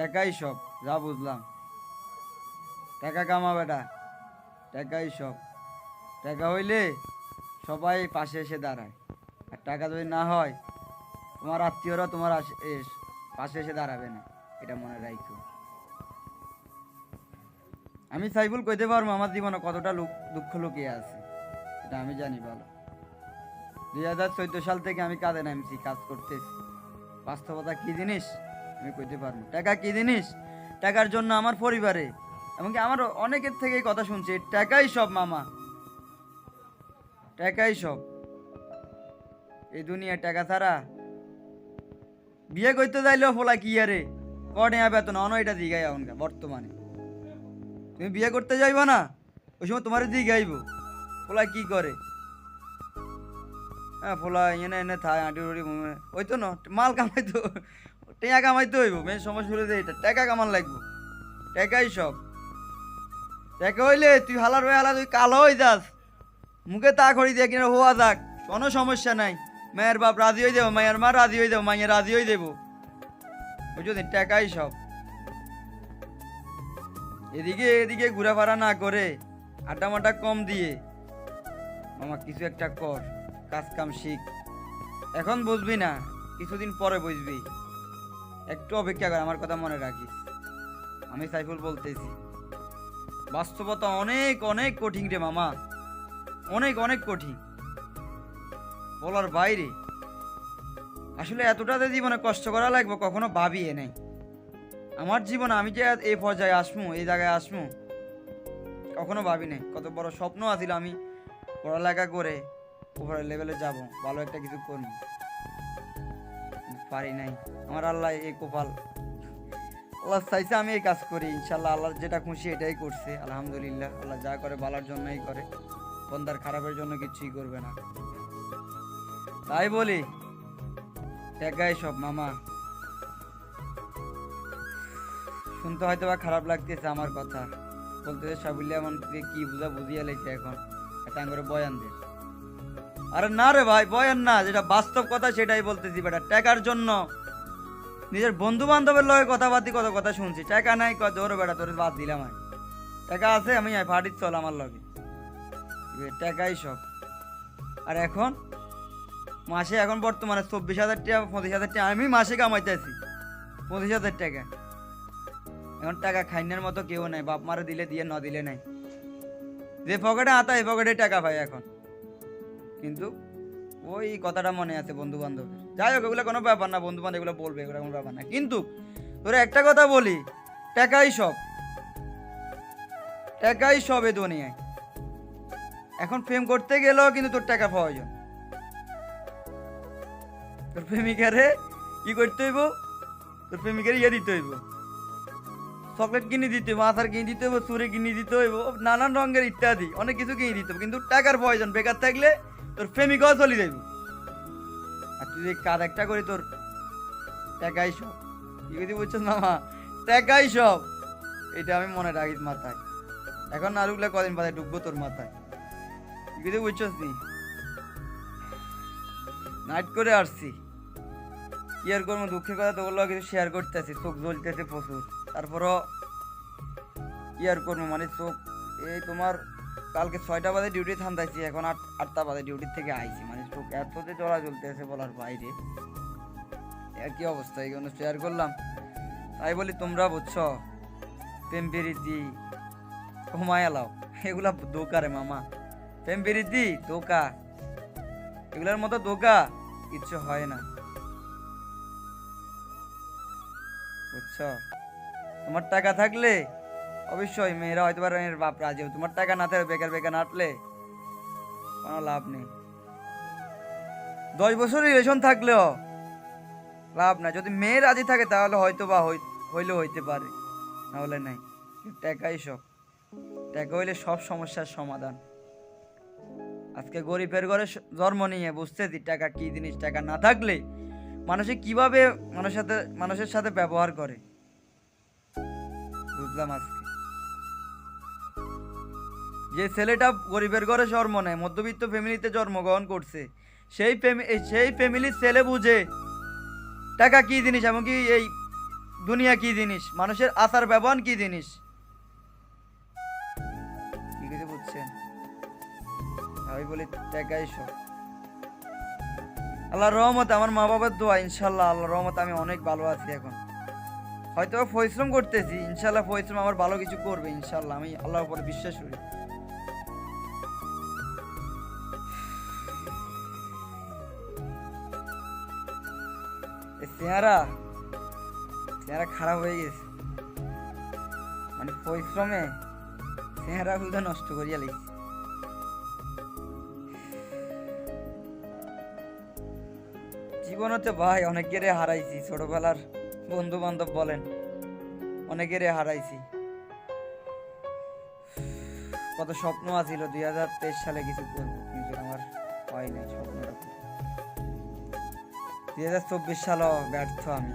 টাকাই সব, যা বুঝলাম। টাকা কামা বেটা, টাকাই সব। টাকা হইলে সবাই পাশে এসে দাঁড়ায়। আর টাকা যদি না হয়, তোমার আত্মীয়রা তোমার পাশে এসে দাঁড়াবে না, এটা মনে রাখো আমি সাইফুল কইতে পারব আমার জীবনে কতটা লুক- দুঃখ লুকিয়ে আছে। এটা আমি জানি ভালো। দুই হাজার চোদ্দ সাল থেকে আমি কাজে নামছি, কাজ করতেছি। বাস্তবতা কি জিনিস? আমি কইতে পারব। টাকা কি জিনিস? টাকার জন্য আমার পরিবারে। এমনকি আমার অনেকের থেকে কথা শুনছি, টাকাই সব, মামা। টাকাই সব। এই দুনিয়া টাকা ছাড়া বিয়ে করতে যাইলেও ফোলা কি আরে? কটে বেতন অন এটা দিঘাই এখনকার বর্তমানে। তুমি বিয়ে করতে যাইবা না, ওই সময় তোমার দিঘাইব ফোলা কি করে? হ্যাঁ ফোলা এনে এনে থায়, আঁটি ওই তো ন, মাল কামাইতো টেকা কামাইতে হইব মেয়ের সমস্যা হলে এটা টাকা কামান লাগবো। টাকাই সব। টাকা হইলে তুই হালার হয়ে হালা, তুই কালো হয়ে যাস। মুখে তা করি দিয়ে কিনা হওয়া যাক, কোনো সমস্যা নাই। মায়ের বাপ রাজি হয়ে দেবো মায়ের মা রাজি হয়ে দেবো মায়ের রাজি হয়ে দেবো বুঝলি টাকাই সব। এদিকে এদিকে ঘোরাফেরা না করে আড্ডা কম দিয়ে। মামা, কিছু একটা কর, কাজ কাম শিখ। এখন বুঝবি না, কিছুদিন পরে বুঝবি। একটু অপেক্ষা কর, আমার কথা মনে রাখিস। আমি সাইফুল বলতেছি। বাস্তবতা অনেক অনেক কঠিন রে মামা। অনেক অনেক কঠিন। বলার বাইরে। আসলে এতটাতে জীবনে কষ্ট করা লাগবে কখনো ভাবিয়ে নেই। আমার জীবনে আমি যে এই পর্যায়ে আসমু, এই জায়গায় আসমু, কখনো ভাবি নাই। কত বড় স্বপ্ন আছিল আমি পড়ালেখা করে উপরের লেভেলে যাব, ভালো একটা কিছু করব। পারি নাই। আমার আল্লাহ এই কপাল। আল্লাহ চাইছে আমি এই কাজ করি ইনশাল্লাহ আল্লাহ যেটা খুশি এটাই করছে, আলহামদুলিল্লাহ। আল্লাহ যা করে ভালোর জন্যই করে, বন্দার খারাপের জন্য কিছুই করবে না। তাই বলি টাকাই সব মামা। শুনতে হয়তো বা খারাপ লাগতেছে আমার কথা। বলতেছে সাবুল্লি এমন কি বুঝা বুঝিয়া লেখে এখন এটা করে বয়ান দে। আরে না রে ভাই, বয়ান না, যেটা বাস্তব কথা সেটাই বলতেছি বেটা। টাকার জন্য নিজের বন্ধু বান্ধবের লগে কথাবার্তি কত কথা শুনছি। টাকা নাই কত ওরে বেটা, তোর বাদ দিলাম আমি টাকা আছে, আমি ফাটির চল আমার লগে। টাকাই সব। আর এখন? মাসে এখন বর্তমানে চব্বিশ হাজার টাকা, পঁচিশ হাজার টাকা, আমি মাসে কামাইতেছি। পঁচিশ হাজার টাকা। এখন টাকা খাইনের মতো কেউ নাই, বাপ মারে দিলে দিয়ে, ন দিলে নাই। যে পকেটে আতা, এই পকেটে টাকা পাই এখন। কিন্তু ওই কথাটা মনে আছে বন্ধু বান্ধবের যাই হোক, এগুলো কোনো ব্যাপার না বন্ধু বান্ধব এগুলো বলবে, এগুলো কোনো ব্যাপার না। কিন্তু তোরা একটা কথা বলি, টাকাই সব। টাকাই সব এ দুনিয়ায়। এখন প্রেম করতে গেলেও কিন্তু তোর টাকা প্রয়োজন। তোর প্রেমিকারে কি করতে হইব? তোর প্রেমিকারে ইয়ে দিতে হইব। চকলেট কিনে দিতে হইব, আচার কিনে দিতে হইব, চুরি কিনে দিতে হইব, নানান রঙের ইত্যাদি, অনেক কিছু কিনে দিতে হবে কিন্তু টাকার প্রয়োজন, বেকার থাকলে তোর প্রেমিকাও চলে যাইব। আর তুই যদি কাজ একটা করি তোর, টাকাই সব। কি যদি বলছিস মামা? টাকাই সব। এটা আমি মনে রাখি মাথায়। এখন না ঢুকলে কদিন বাদে ঢুকবো তোর মাথায়। কি যদি বুঝছস নি নাইট করে আসছি। কি আর করব? দুঃখের কথা তো বলল কিছু শেয়ার করতেছি। চোখ জ্বলতেছে প্রচুর। তারপরও কি আর করব? মানে চোখ, এই তোমার কালকে ছয়টা বাজে ডিউটি থামতাইছি, এখন আট আটটা বাজে ডিউটি থেকে আইছি। মানে চোখ এত যে জ্বলা জ্বলতেছে বলার বাইরে। একই অবস্থা? এই জন্য শেয়ার করলাম। তাই বলি, তোমরা বুঝছ, প্রেম প্রীতি কমায় এলাও। এগুলা দোকা রে মামা। প্রেম প্রীতি দোকা। এগুলোর মতো দোকা কিচ্ছু হয় না। বুঝছ? তোমার টাকা থাকলে অবশ্যই মেয়েরা হয়তো পারে বাপ রাজি। তোমার টাকা না থাকে বেকার বেকার নাটলে কোনো লাভ নেই। দশ বছর রিলেশন থাকলেও লাভ নাই। যদি মেয়ে রাজি থাকে তাহলে হয়তো বা হই- হইলেও হইতে পারে, না হলে নাই। টাকাই সব টাকা হইলে সব সমস্যার সমাধান। আজকে গরিবের ঘরে জন্ম নিয়ে বুঝতেছি টাকা কি জিনিস, টাকা না থাকলে মানুষে কীভাবে মানুষের সাথে মানুষের সাথে ব্যবহার করে। বুঝলাম আজকে। যে ছেলেটা গরিবের ঘরে জন্ম নেয়, মধ্যবিত্ত ফ্যামিলিতে জন্মগ্রহণ করছে, সেই সেই ফ্যামিলির ছেলে বুঝে টাকা কি জিনিস, এমনকি এই দুনিয়া কি জিনিস, মানুষের আচার ব্যবহার কি জিনিস? আমি বলি টাকাই সব আল্লাহ রহমত আমার মা বাবার দোয়া ইনশাল্লাহ আল্লাহ রহমত আমি অনেক ভালো আছি এখন। হয়তো পরিশ্রম করতেছি ইনশাল্লাহ পরিশ্রম আমার ভালো কিছু করবে ইনশাল্লাহ আমি আল্লাহর উপরে বিশ্বাস করি। এ চেহারা খারাপ হয়ে গেছে। মানে পরিশ্রমে চেহারা গুলো নষ্ট করিয়া লেগেছে জীবনতে ভাই, অনেকেরে হারাইছি, ছোটবেলার বন্ধু বান্ধব বলেন, অনেকেরে হারাইছি। কত স্বপ্ন আছিল, দুই হাজার তেইশ সালে কিছু করব কিন্তু আমার হয় নাই দুই হাজার চব্বিশ সালও ব্যর্থ আমি।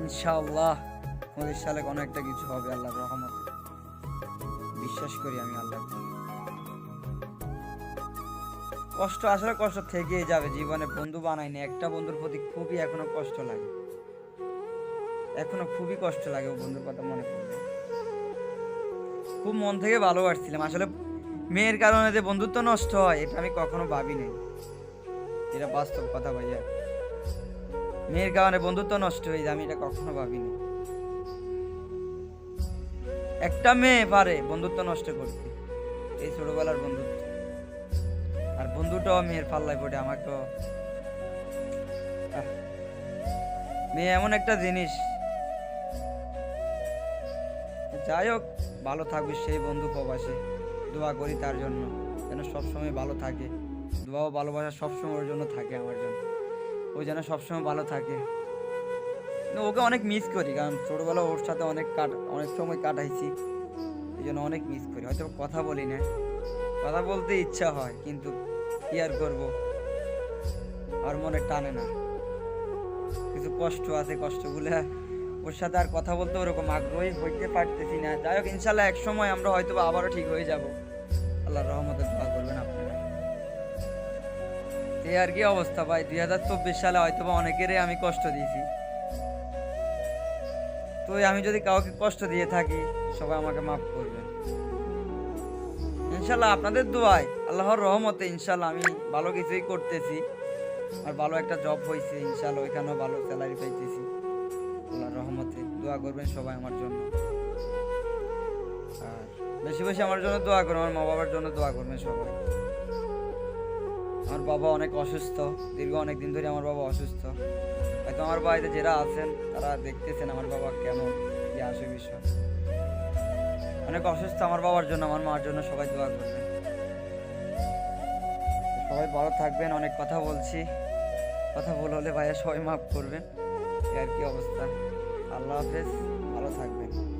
ইনশাআল্লাহ পঁচিশ সালে কোনো একটা কিছু হবে, আল্লাহর রহমতে। বিশ্বাস করি আমি আল্লাহ কষ্ট আসলে কষ্ট থেকেই যাবে, জীবনে বন্ধু বানাইনি, একটা বন্ধুর প্রতি খুবই এখনও কষ্ট লাগে। এখনও খুবই কষ্ট লাগে ও বন্ধুর কথা মনে পড়লে। খুব মন থেকে ভালোবাসছিলাম, আসলে মেয়ের কারণে যে বন্ধুত্ব নষ্ট হয়, এটা আমি কখনো ভাবি নাই এটা বাস্তব কথা ভাইয়া। মেয়ের কারণে বন্ধুত্ব নষ্ট হয়ে যায়, আমি এটা কখনো ভাবিনি। একটা মেয়ে পারে বন্ধুত্ব নষ্ট করতে, এই ছোটবেলার বন্ধুত্ব। আর বন্ধুটাও মেয়ের পাল্লায় পড়ে, আমাকেও। মেয়ে এমন একটা জিনিস। যাই হোক, ভালো থাকবে সেই বন্ধু প্রবাসে। দোয়া করি তার জন্য, যেন সবসময় ভালো থাকে। দোয়া ও ভালোবাসা সবসময় ওর জন্য থাকে আমার জন্য। ও যেন সবসময় ভালো থাকে। ওকে অনেক মিস করি কারণ ছোটবেলা ওর সাথে অনেক কাট অনেক সময় কাটাইছি। এই জন্য অনেক মিস করি। হয়তো কথা বলি না। কথা বলতে ইচ্ছা হয় কিন্তু কি আর করব? আর মনে টানে না। কিছু কষ্ট আছে কষ্টগুলো। ওর সাথে আর কথা বলতে ওরকম আগ্রহী হইতে পারতেছি না। যাই হোক ইনশাল্লাহ এক সময় আমরা হয়তো আবারও ঠিক হয়ে যাব। আল্লাহর রহমতে দোয়া করবেন আপনারা এই আর কি অবস্থা ভাই, দুই হাজার চব্বিশ সালে হয়তো বা অনেকেরই আমি কষ্ট দিয়েছি। তো আমি যদি কাউকে কষ্ট দিয়ে থাকি, সবাই আমাকে মাফ করবেন ইনশাল্লাহ আপনাদের দোয়ায়, আল্লাহর রহমতে ইনশাল্লাহ আমি ভালো কিছুই করতেছি। আর ভালো একটা জব হয়েছে ইনশাল্লাহ ওইখানেও ভালো স্যালারি পাইতেছি। আল্লাহর রহমতে দোয়া করবেন সবাই আমার জন্য। আর বেশি বেশি আমার জন্য দোয়া করবেন, আমার মা বাবার জন্য দোয়া করবেন সবাই। আমার বাবা অনেক অসুস্থ। দীর্ঘ অনেক দিন ধরে আমার বাবা অসুস্থ। হয়তো আমার বাড়িতে যারা আছেন, তারা দেখতেছেন আমার বাবা কেমন, কি আসে বিষয়। অনেক অসুস্থ আমার বাবার জন্য, আমার মার জন্য সবাই দোয়া করবেন। সবাই ভালো থাকবেন, অনেক কথা বলছি। কথা ভুল হলে ভাইয়া সবাই মাফ করবেন। আর কি অবস্থা। আল্লাহ হাফেজ, ভালো থাকবেন।